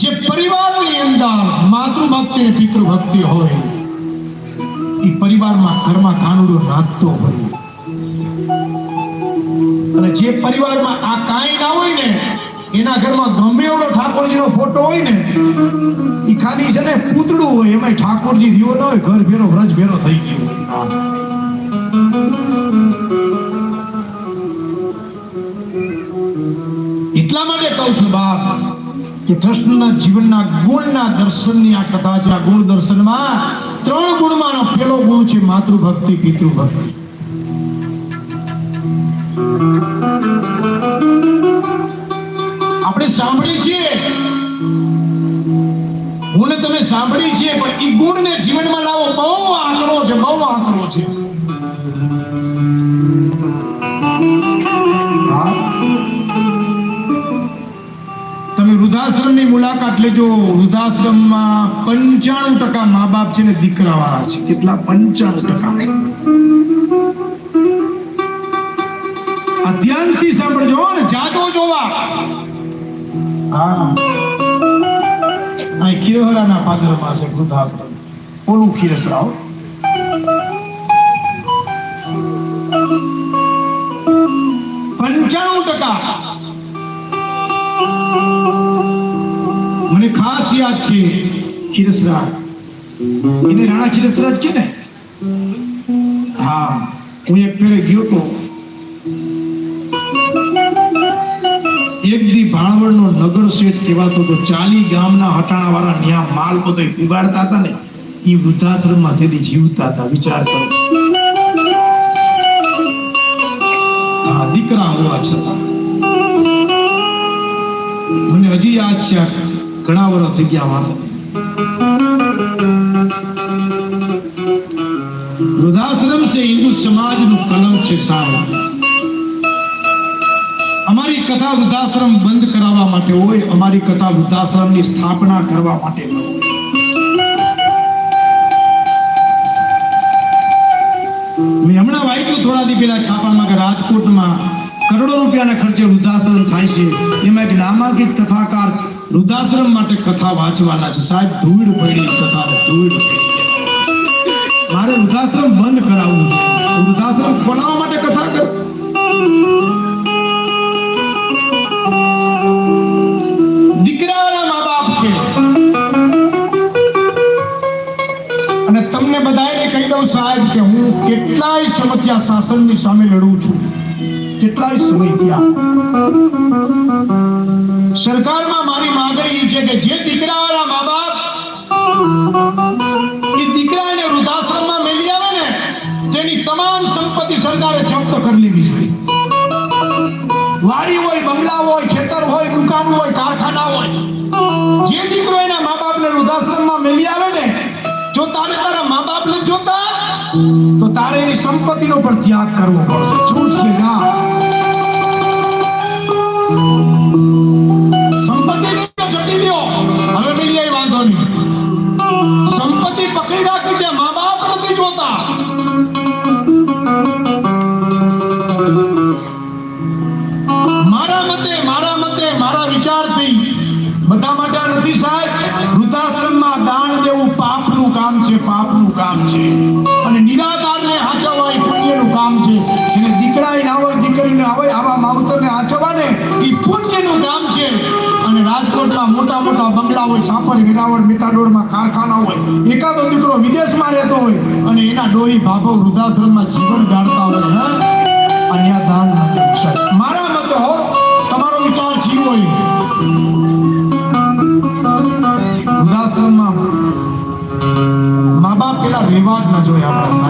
જે પરિવારની અંદર માતૃભક્તિ અને પિતૃભક્તિ હોય, એ પરિવારમાં ઘરમાં કાનુડો નાચતો હોય. અને જે પરિવારમાં આ કાંઈ ના હોય ને, એના ઘરમાં ગમે એવડો ઠાકોરજીનો ફોટો હોય ને, એ ખાલી છે ને પૂતળું હોય એમાં ઠાકોરજી દીવો ન હોય ઘર ભેરો વ્રજ ભેરો થઈ ગયો. કૃષ્ણના જીવનના ગુણના દર્શનની આ કથા છે. આ ગુણ દર્શનમાં ત્રણ ગુણમાંનો પેલો ગુણ છે માતૃભક્તિ, પિતૃભક્તિ. આપણે સાંભળી છીએ. ગુણ તમે સાંભળી છીએ, પણ એ ગુણને જીવનમાં લાવો, બહુ આકરો છે, બહુ આકરો છે. વૃદ્ધાશ્રમની મુલાકાત લેજો. વૃદ્ધાશ્રમમાં પંચાણું ટકા મા બાપ છે ને દીકરા વાળા છે. કેટલા? પંચાણું ટકા. આ ધ્યાનથી સાંભળજો ને. જાજો જોવા. હા. આ ખીરહરાના પાદરમાં છે વૃદ્ધાશ્રમ. ઓલું ખીરસરાવ પંચાણું ટકા. મને ખાસ યાદ છે ખીરસરાજ. એને રાણા ખીરસરાજ કે ને? હા, હું એક ફેરે ગયો તો. એક દી ભાણવડનો નગર શેઠ કહેવાતો તો ચાલી ગામના હટાણા વાળા ન્યા માલ બધો ઉગાડતા હતા ને એ વૃદ્ધાશ્રમમાં તેથી જીવતા હતા વિચાર કરો હા, દીકરા હોવા છતાં. મને હજી યાદ છે આ ઘણા વર્ષ થઈ ગયા વાત. વૃદ્ધાશ્રમ છે, હિન્દુ સમાજનું કલંક છે સાહેબ. અમારી કથા વૃદ્ધાશ્રમ બંધ કરાવવા માટે હોય, અમારી કથા વૃદ્ધાશ્રમની સ્થાપના કરવા માટે મેં હમણાં વાંચ્યું, થોડા દી પહેલા છાપામાં કે રાજકોટમાં રૂપિયાના ખર્ચે વૃદ્ધાશ્રમ થાય છે. એમાં એક નામાંકિત કથાકાર વૃદ્ધાશ્રમ માટે કથા વાંચવાના છે. સાહેબ, ધૂળ પડી કથા, ધૂળ મારે વૃદ્ધાશ્રમ બંધ કરાવવું છે. વૃદ્ધાશ્રમ ખોલાવવા માટે કથા કર દીકરાના મા છે. અને તમને બધાને કહી દઉં સાહેબ કે હું કેટલાય સમસ્યા શાસનની સામે લડું છું. કેટલાય સમય થયા સરકારમાં મારી માંગણી છે કે જે દીકરાવાળા મા બાપ એ દીકરાને વૃદ્ધાશ્રમમાં મેલી આવે ને, તેની તમામ સંપત્તિ સરકારે જપ્ત કરી લેવી જોઈએ. વાડી હોય, બંગલા હોય, ખેતર હોય, દુકાન હોય, કારખાના હોય, જે દીકરો એના મા બાપને વૃદ્ધાશ્રમમાં મેલી આવે ને, જો તારે તારા મા બાપને જોતા, તો તારે એની સંપત્તિનો પણ ત્યાગ કરવો પડશે. છૂટશે સંપત્તિ પકડી રાખી છે મા બાપ નથી જોતા. મારા મતે મારા મતે, મારા વિચારથી બધા માટે નથી સાહેબ. વૃદ્ધાશ્રમમાં દાન દેવું પાપનું કામ છે, પાપનું કામ છે. અને નિરાધારને હાચવવા એ પુણ્યનું કામ છે. જેને દીકરાએ ના હોય દીકરી ના હોય આવા માવતરને હાચવવાને એ પુણ્યનું કામ છે. રાજકોટમાં મોટા મોટા બંગલા હોય સાપર વેરાવળ મીટાડોળમાં કારખાના હોય, એકાદો દીકરો વિદેશમાં રહેતો હોય અને એના ડોહી ભાભો વૃદ્ધાશ્રમમાં જીવન ગાળતા હોય, હે? અન્ય દાન મારા મત હો, તમારો વિચાર જીવ હોય વૃદ્ધાશ્રમમાં મા બાપ પેલા રહેવા જ ન જોઈએ આપણા